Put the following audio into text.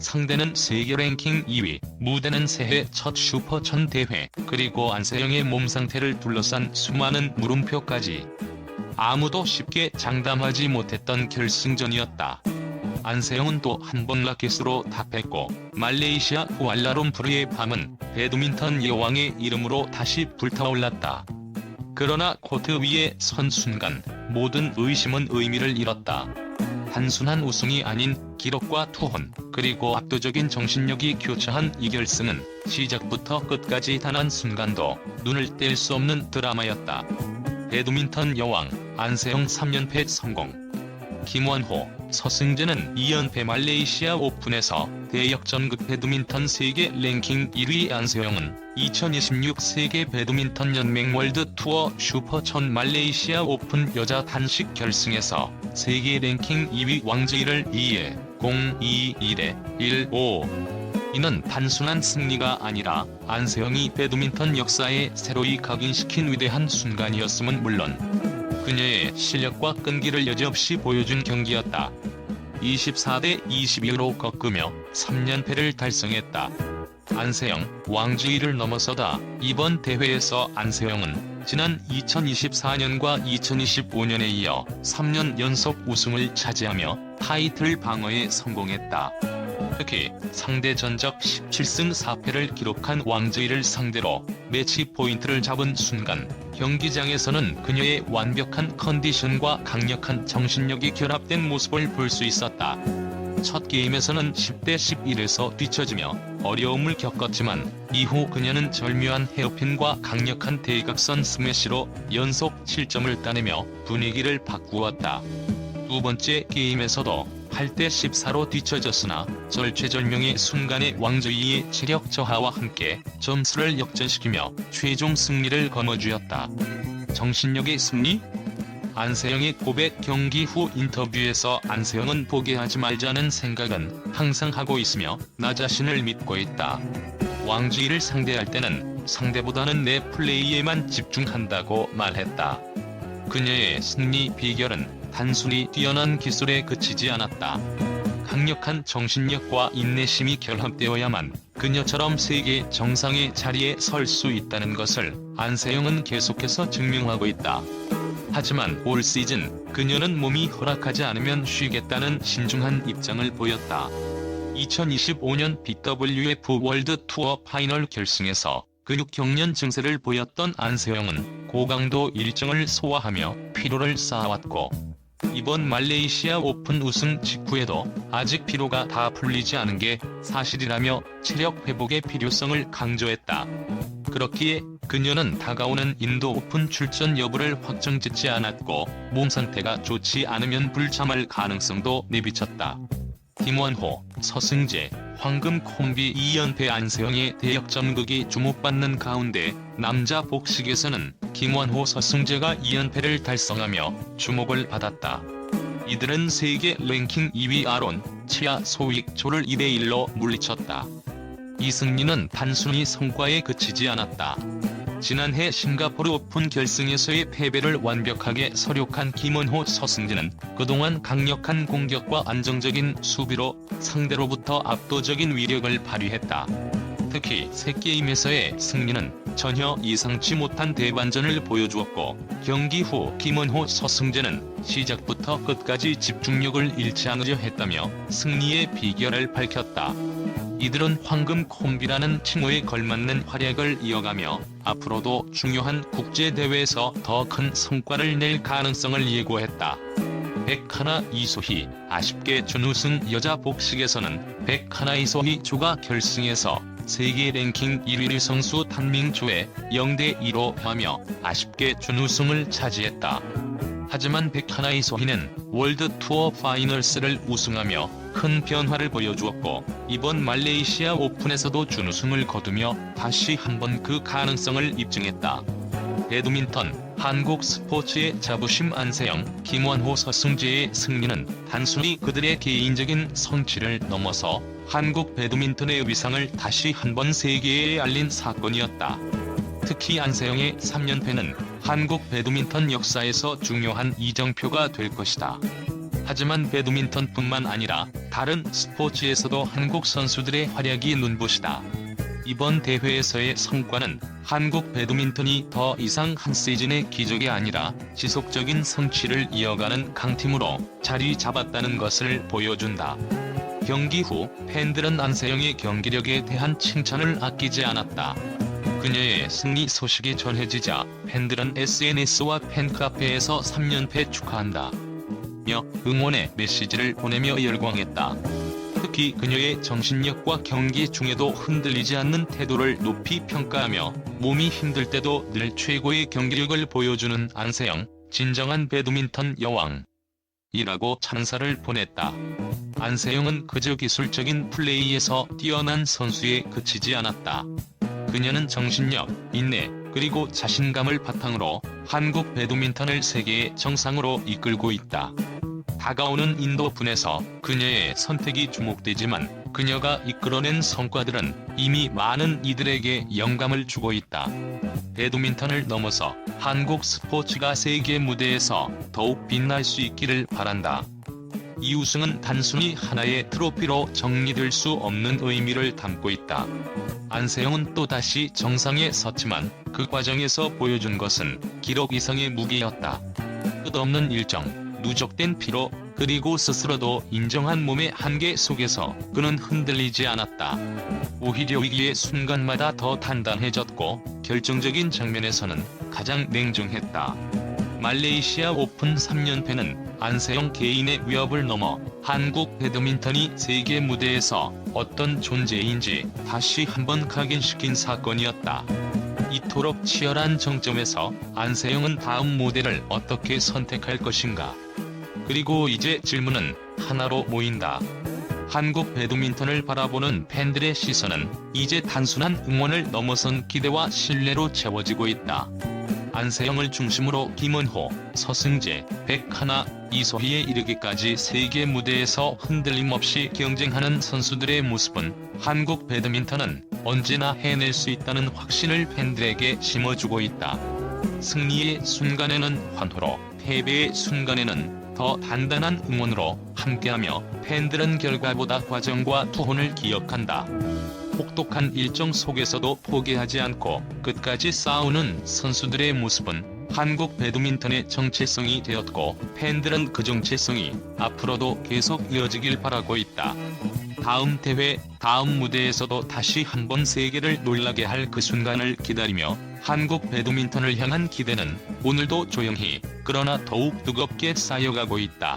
상대는 세계 랭킹 2위, 무대는 새해 첫 슈퍼 천 대회, 그리고 안세영의 몸 상태를 둘러싼 수많은 물음표까지. 아무도 쉽게 장담하지 못했던 결승전이었다. 안세영은 또 한 번 라켓으로 답했고 말레이시아 쿠알라룸푸르의 밤은 배드민턴 여왕의 이름으로 다시 불타올랐다. 그러나 코트 위에 선 순간 모든 의심은 의미를 잃었다. 단순한 우승이 아닌 기록과 투혼 그리고 압도적인 정신력이 교차한 이 결승은 시작부터 끝까지 단 한 순간도 눈을 뗄 수 없는 드라마였다. 배드민턴 여왕 안세영 3연패 성공 김원호, 서승재는 2연패 말레이시아 오픈에서 대역전극 배드민턴 세계 랭킹 1위 안세영은 2026 세계 배드민턴 연맹 월드 투어 슈퍼천 말레이시아 오픈 여자 단식 결승에서 세계 랭킹 2위 왕제이를 2에 0, 2, 1에 1, 5. 이는 단순한 승리가 아니라 안세영이 배드민턴 역사에 새로이 각인시킨 위대한 순간이었음은 물론 그녀의 실력과 끈기를 여지없이 보여준 경기였다. 24대 22로 꺾으며 3연패를 달성했다. 안세영, 왕지희를 넘어서다 이번 대회에서 안세영은 지난 2024년과 2025년에 이어 3년 연속 우승을 차지하며 타이틀 방어에 성공했다. 특히 상대 전적 17승 4패를 기록한 왕제이를 상대로 매치 포인트를 잡은 순간 경기장에서는 그녀의 완벽한 컨디션과 강력한 정신력이 결합된 모습을 볼 수 있었다. 첫 게임에서는 10대 11에서 뒤처지며 어려움을 겪었지만 이후 그녀는 절묘한 헤어핀과 강력한 대각선 스매시로 연속 7점을 따내며 분위기를 바꾸었다. 두 번째 게임에서도 8대 14로 뒤처졌으나 절체절명의 순간에 왕조이의 체력 저하와 함께 점수를 역전시키며 최종 승리를 거머쥐었다. 정신력의 승리? 안세영의 고백 경기 후 인터뷰에서 안세영은 포기하지 말자는 생각은 항상 하고 있으며 나 자신을 믿고 있다. 왕주이를 상대할 때는 상대보다는 내 플레이에만 집중한다고 말했다. 그녀의 승리 비결은 단순히 뛰어난 기술에 그치지 않았다. 강력한 정신력과 인내심이 결합되어야만 그녀처럼 세계 정상의 자리에 설 수 있다는 것을 안세영은 계속해서 증명하고 있다. 하지만 올 시즌 그녀는 몸이 허락하지 않으면 쉬겠다는 신중한 입장을 보였다. 2025년 BWF 월드 투어 파이널 결승에서 근육 경련 증세를 보였던 안세영은 고강도 일정을 소화하며 피로를 쌓아왔고 이번 말레이시아 오픈 우승 직후에도 아직 피로가 다 풀리지 않은 게 사실이라며 체력 회복의 필요성을 강조했다. 그렇기에 그녀는 다가오는 인도 오픈 출전 여부를 확정짓지 않았고 몸 상태가 좋지 않으면 불참할 가능성도 내비쳤다. 김원호, 서승재, 황금 콤비 2연패 안세영의 대역전극이 주목받는 가운데 남자 복식에서는 김원호 서승재가 2연패를 달성하며 주목을 받았다. 이들은 세계 랭킹 2위 아론, 치아 소익조를 2대1로 물리쳤다. 이 승리는 단순히 성과에 그치지 않았다. 지난해 싱가포르 오픈 결승에서의 패배를 완벽하게 서력한 김원호 서승재는 그동안 강력한 공격과 안정적인 수비로 상대로부터 압도적인 위력을 발휘했다. 특히 새 게임에서의 승리는 전혀 예상치 못한 대반전을 보여주었고 경기 후 김원호 서승재는 시작부터 끝까지 집중력을 잃지 않으려 했다며 승리의 비결을 밝혔다. 이들은 황금 콤비라는 칭호에 걸맞는 활약을 이어가며 앞으로도 중요한 국제대회에서 더 큰 성과를 낼 가능성을 예고했다. 백하나 이소희 아쉽게 준우승 여자 복식에서는 백하나 이소희 조가 결승에서 세계 랭킹 1위 선수 단밍조에 0대 2로 하며 아쉽게 준우승을 차지했다. 하지만 백하나 이소희는 월드 투어 파이널스를 우승하며 큰 변화를 보여주었고 이번 말레이시아 오픈에서도 준우승을 거두며 다시 한번 그 가능성을 입증했다. 배드민턴 한국 스포츠의 자부심 안세영, 김원호 서승재의 승리는 단순히 그들의 개인적인 성취를 넘어서 한국 배드민턴의 위상을 다시 한번 세계에 알린 사건이었다. 특히 안세영의 3연패는 한국 배드민턴 역사에서 중요한 이정표가 될 것이다. 하지만 배드민턴뿐만 아니라 다른 스포츠에서도 한국 선수들의 활약이 눈부시다. 이번 대회에서의 성과는 한국 배드민턴이 더 이상 한 시즌의 기적이 아니라 지속적인 성취를 이어가는 강팀으로 자리 잡았다는 것을 보여준다. 경기 후 팬들은 안세영의 경기력에 대한 칭찬을 아끼지 않았다. 그녀의 승리 소식이 전해지자 팬들은 SNS와 팬카페에서 3연패 축하한다. 며 응원의 메시지를 보내며 열광했다. 특히 그녀의 정신력과 경기 중에도 흔들리지 않는 태도를 높이 평가하며 몸이 힘들 때도 늘 최고의 경기력을 보여주는 안세영, 진정한 배드민턴 여왕. 이라고 찬사를 보냈다. 안세영은 그저 기술적인 플레이에서 뛰어난 선수에 그치지 않았다. 그녀는 정신력, 인내, 그리고 자신감을 바탕으로 한국 배드민턴을 세계의 정상으로 이끌고 있다. 다가오는 인도 분에서 그녀의 선택이 주목되지만 그녀가 이끌어낸 성과들은 이미 많은 이들에게 영감을 주고 있다. 배드민턴을 넘어서 한국 스포츠가 세계 무대에서 더욱 빛날 수 있기를 바란다. 이 우승은 단순히 하나의 트로피로 정리될 수 없는 의미를 담고 있다. 안세영은 또다시 정상에 섰지만 그 과정에서 보여준 것은 기록 이상의 무게였다. 끝없는 일정, 누적된 피로, 그리고 스스로도 인정한 몸의 한계 속에서 그는 흔들리지 않았다. 오히려 위기의 순간마다 더 단단해졌고 결정적인 장면에서는 가장 냉정했다. 말레이시아 오픈 3연패는 안세영 개인의 위협을 넘어 한국 배드민턴이 세계 무대에서 어떤 존재인지 다시 한번 각인시킨 사건이었다. 이토록 치열한 정점에서 안세영은 다음 모델을 어떻게 선택할 것인가? 그리고 이제 질문은 하나로 모인다. 한국 배드민턴을 바라보는 팬들의 시선은 이제 단순한 응원을 넘어선 기대와 신뢰로 채워지고 있다. 안세영을 중심으로 김은호, 서승재, 백하나, 이소희에 이르기까지 세계 무대에서 흔들림 없이 경쟁하는 선수들의 모습은 한국 배드민턴은 언제나 해낼 수 있다는 확신을 팬들에게 심어주고 있다. 승리의 순간에는 환호로, 패배의 순간에는 더 단단한 응원으로 함께하며 팬들은 결과보다 과정과 투혼을 기억한다. 혹독한 일정 속에서도 포기하지 않고 끝까지 싸우는 선수들의 모습은 한국 배드민턴의 정체성이 되었고 팬들은 그 정체성이 앞으로도 계속 이어지길 바라고 있다. 다음 대회, 다음 무대에서도 다시 한번 세계를 놀라게 할 그 순간을 기다리며 한국 배드민턴을 향한 기대는 오늘도 조용히 그러나 더욱 뜨겁게 쌓여가고 있다.